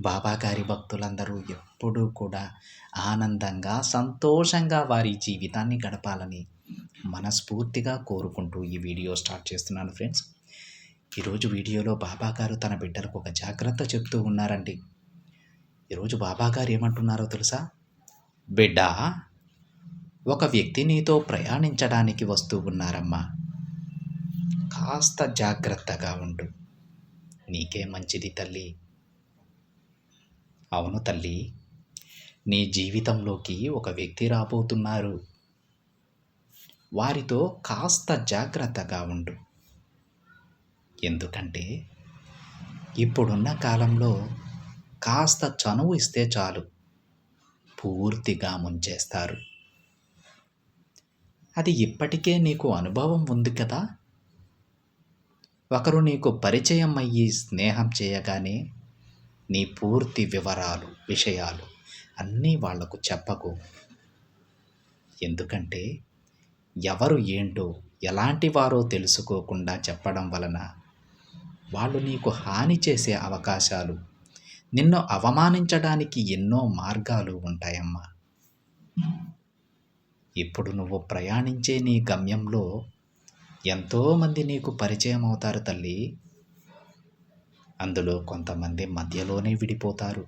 బాబా గారి భక్తులందరూ ఎప్పుడూ కూడా ఆనందంగా సంతోషంగా వారి జీవితాన్ని గడపాలని మనస్ఫూర్తిగా కోరుకుంటూ ఈ వీడియో స్టార్ట్ చేస్తున్నాను ఫ్రెండ్స్. ఈరోజు వీడియోలో బాబా గారు తన బిడ్డలకు ఒక జాగ్రత్త చెప్తూ ఉన్నారండి. ఈరోజు బాబా గారు ఏమంటున్నారో తెలుసా? బిడ్డ ఒక వ్యక్తి నీతో ప్రయాణించడానికి వస్తూ ఉన్నారమ్మా. కాస్త జాగ్రత్తగా ఉండు. నీకే మంచిది తల్లి. అవును తల్లి. నీ జీవితంలోకి ఒక వ్యక్తి రాబోతున్నారు. వారితో కాస్త జాగ్రత్తగా ఉండు. ఎందుకంటే ఇప్పుడున్న కాలంలో కాస్త చనువు ఇస్తే చాలు. పూర్తిగా ముంచేస్తారు. అది ఇప్పటికే నీకు అనుభవం ఉంది కదా? ఒకరు నీకు పరిచయం అయ్యి స్నేహం చేయగానే నీ పూర్తి వివరాలు విషయాలు అన్నీ వాళ్ళకు చెప్పకు. ఎందుకంటే ఎవరు ఏంటో ఎలాంటి వారో తెలుసుకోకుండా చెప్పడం వలన వాళ్ళు నీకు హాని చేసే అవకాశాలు నిన్ను అవమానించడానికి ఎన్నో మార్గాలు ఉంటాయమ్మా. ఇప్పుడు నువ్వు ప్రయాణించే నీ గమ్యంలో ఎంతోమంది నీకు పరిచయం అవుతారు తల్లి. అందులో కొంతమంది మధ్యలోనే విడిపోతారు.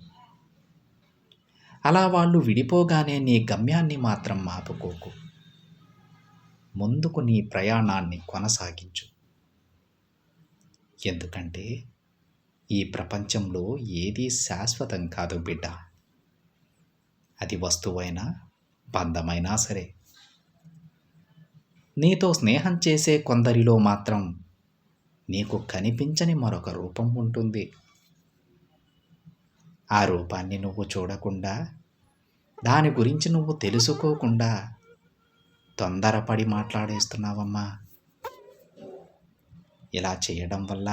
అలా వాళ్ళు విడిపోగానే నీ గమ్యాన్ని మాత్రం ఆపుకోకు. ముందుకు నీ ప్రయాణాన్ని కొనసాగించు. ఎందుకంటే ఈ ప్రపంచంలో ఏదీ శాశ్వతం కాదు బిడ్డ. అది వస్తువైనా బంధమైనా సరే. నీతో స్నేహం చేసే కొందరిలో మాత్రం నీకు కనిపించని మరొక రూపం ఉంటుంది. ఆ రూపాన్ని నువ్వు చూడకుండా దాని గురించి నువ్వు తెలుసుకోకుండా తొందరపడి మాట్లాడేస్తున్నావమ్మా. ఇలా చేయడం వల్ల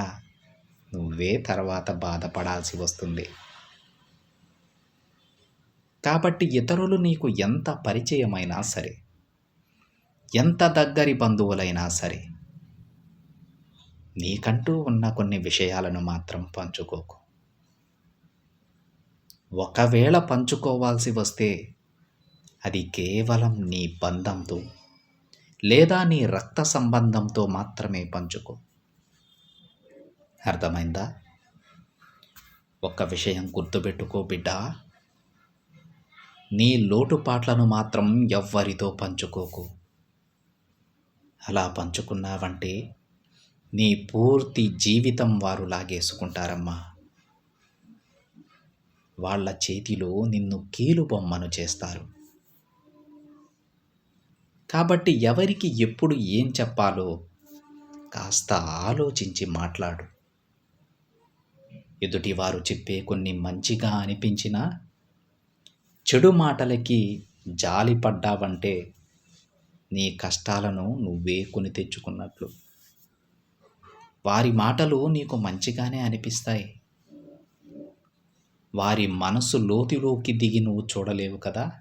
నువ్వే తర్వాత బాధపడాల్సి వస్తుంది. కాబట్టి ఇతరులు నీకు ఎంత పరిచయమైనా సరే ఎంత దగ్గరి బంధువులైనా సరే నీకంటూ ఉన్న కొన్ని విషయాలను మాత్రం పంచుకోకు. ఒకవేళ పంచుకోవాల్సి వస్తే అది కేవలం నీ బంధంతో లేదా నీ రక్త సంబంధంతో మాత్రమే పంచుకో. అర్థమైందా? ఒక్క విషయం గుర్తుపెట్టుకో బిడ్డ. నీ లోటుపాట్లను మాత్రం ఎవ్వరితో పంచుకోకు. అలా పంచుకున్నావంటే నీ పూర్తి జీవితం వారు లాగేసుకుంటారమ్మా. వాళ్ళ చేతిలో నిన్ను కీలుబొమ్మను చేస్తారు. కాబట్టి ఎవరికి ఎప్పుడు ఏం చెప్పాలో కాస్త ఆలోచించి మాట్లాడు. ఎదుటివారు చెప్పే కొన్ని మంచిగా అనిపించినా చెడు మాటలకి జాలిపడ్డావంటే నీ కష్టాలను నువ్వే కొని తెచ్చుకున్నట్లు. వారి మాటలు నీకు మంచిగానే అనిపిస్తాయి. వారి మనసు లోతులోకి దిగి నువ్వు చూడలేవు కదా?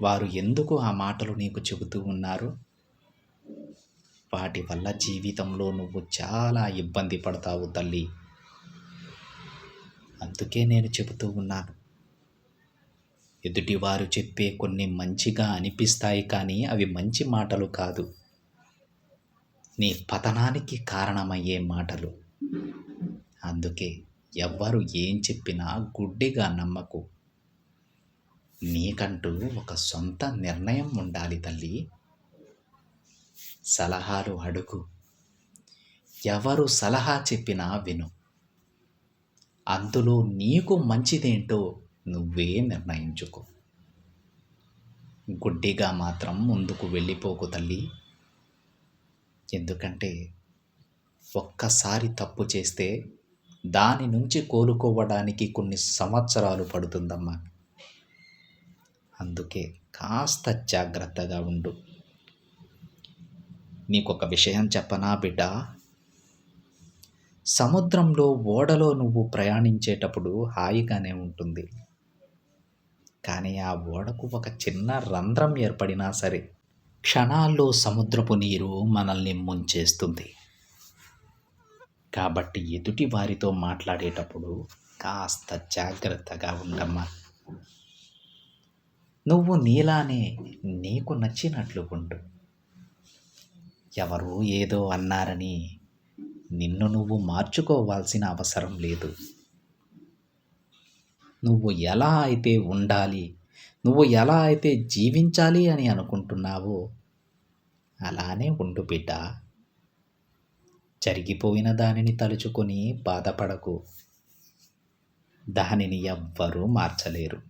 వారు ఎందుకు ఆ మాటలు నీకు చెబుతూ ఉన్నారు? వాటి వల్ల జీవితంలో నువ్వు చాలా ఇబ్బంది పడతావు తల్లి. అందుకే నేను చెబుతూ ఉన్నాను. ఎదుటివారు చెప్పే కొన్ని మంచిగా అనిపిస్తాయి కానీ అవి మంచి మాటలు కాదు. నీ పతనానికి కారణమయ్యే మాటలు. అందుకే ఎవ్వరు ఏం చెప్పినా గుడ్డిగా నమ్మకు. నీకంటూ ఒక సొంత నిర్ణయం ఉండాలి తల్లి. సలహాలు అడుగు. ఎవరు సలహా చెప్పినా విను. అందులో నీకు మంచిదేంటో నువ్వే నిర్ణయించుకో. గుడ్డిగా మాత్రం ముందుకు వెళ్ళిపోకు తల్లి. ఎందుకంటే ఒక్కసారి తప్పు చేస్తే దాని నుంచి కోలుకోవడానికి కొన్ని సంవత్సరాలు పడుతుందమ్మా. అందుకే కాస్త జాగ్రత్తగా ఉండు. నీకొక విషయం చెప్పనా బిడ్డ? సముద్రంలో ఓడలో నువ్వు ప్రయాణించేటప్పుడు హాయిగానే ఉంటుంది. కానీ ఆ ఓడకు ఒక చిన్న రంధ్రం ఏర్పడినా సరే క్షణాల్లో సముద్రపు నీరు మనల్ని ముంచేస్తుంది. కాబట్టి ఎదుటి వారితో మాట్లాడేటప్పుడు కాస్త జాగ్రత్తగా ఉండమ్మా. నువ్వు నీలానే నీకు నచ్చినట్లు ఉండు. ఎవరు ఏదో అన్నారని నిన్ను నువ్వు మార్చుకోవాల్సిన అవసరం లేదు. నువ్వు ఎలా అయితే ఉండాలి నువ్వు ఎలా అయితే జీవించాలి అని అనుకుంటున్నావో అలానే ఉండు బిడ్డ. జరిగిపోయిన దానిని తలుచుకొని బాధపడకు. దానిని ఎవ్వరూ మార్చలేరు.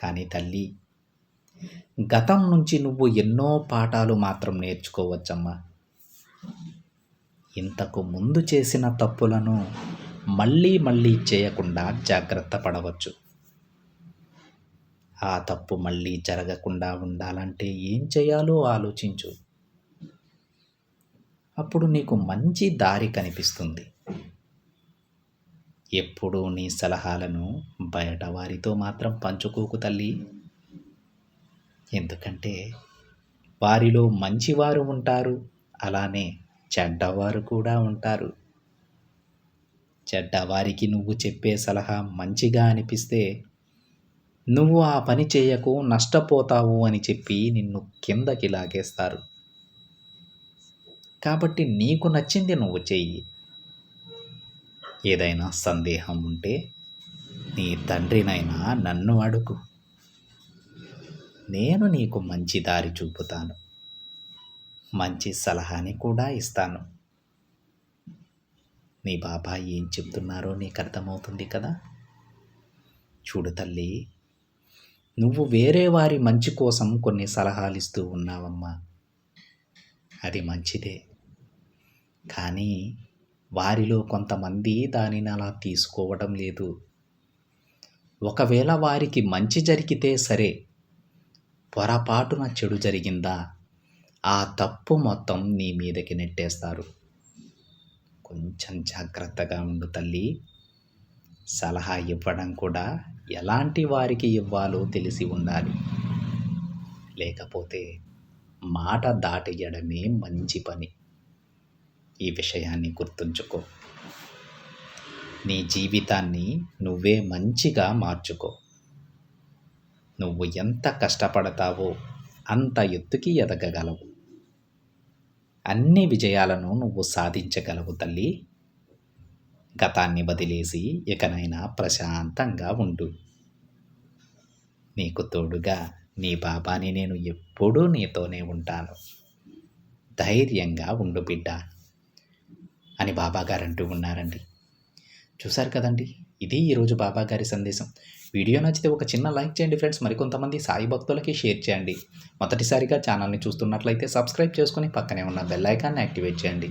కానీ తల్లి గతం నుంచి నువ్వు ఎన్నో పాఠాలు మాత్రం నేర్చుకోవచ్చమ్మా. ఇంతకు ముందు చేసిన తప్పులను మళ్ళీ మళ్ళీ చేయకుండా జాగ్రత్త పడవచ్చు. ఆ తప్పు మళ్ళీ జరగకుండా ఉండాలంటే ఏం చేయాలో ఆలోచించు. అప్పుడు నీకు మంచి దారి కనిపిస్తుంది. ఎప్పుడూ నీ సలహాలను బయట వారితో మాత్రం పంచుకోకు తల్లి. ఎందుకంటే వారిలో మంచివారు ఉంటారు. అలానే చెడ్డవారు కూడా ఉంటారు. చెడ్డవారికి నువ్వు చెప్పే సలహా మంచిగా అనిపిస్తే నువ్వు ఆ పని చేయకు నష్టపోతావు అని చెప్పి నిన్ను కిందకి లాగేస్తారు. కాబట్టి నీకు నచ్చింది నువ్వు చెయ్యి. ఏదైనా సందేహం ఉంటే నీ తండ్రినైనా నన్ను అడుగు. నేను నీకు మంచి దారి చూపుతాను. మంచి సలహాని కూడా ఇస్తాను. నీ బాబా ఏం చెప్తున్నారో నీకు అర్థమవుతుంది కదా? చూడు తల్లి నువ్వు వేరే వారి మంచి కోసం కొన్ని సలహాలు ఇస్తూ ఉన్నావమ్మా. అది మంచిదే. కానీ వారిలో కొంతమంది దానిని అలా తీసుకోవడం లేదు. ఒకవేళ వారికి మంచి జరిగితే సరే పొరపాటున చెడు జరిగిందా? ఆ తప్పు మొత్తం నీ మీదకి నెట్టేస్తారు. కొంచెం జాగ్రత్తగా ఉండు తల్లి. సలహా ఇవ్వడం కూడా ఎలాంటి వారికి ఇవ్వాలో తెలిసి ఉండాలి. లేకపోతే మాట దాటేయడమే మంచి పని. ఈ విషయాన్ని గుర్తుంచుకో. నీ జీవితాన్ని నువ్వే మంచిగా మార్చుకో. నువ్వు ఎంత కష్టపడతావో అంత ఎత్తుకి ఎదగగలవు. అన్ని విజయాలను నువ్వు సాధించగలవు తల్లి. గతాన్ని వదిలేసి ఇకనైనా ప్రశాంతంగా ఉండు. నీకు తోడుగా నీ బాబాని నేను ఎప్పుడూ నీతోనే ఉంటాను. ధైర్యంగా ఉండు బిడ్డ అని బాబాగారు అంటూ ఉన్నారండి. చూశారు కదండి? ఇది ఈరోజు బాబాగారి సందేశం. వీడియో నచ్చితే ఒక చిన్న లైక్ చేయండి ఫ్రెండ్స్. మరికొంతమంది సాయి భక్తులకి షేర్ చేయండి. మొదటిసారిగా ఛానల్ని చూస్తున్నట్లయితే సబ్స్క్రైబ్ చేసుకుని పక్కనే ఉన్న బెల్ ఐకాన్ని యాక్టివేట్ చేయండి.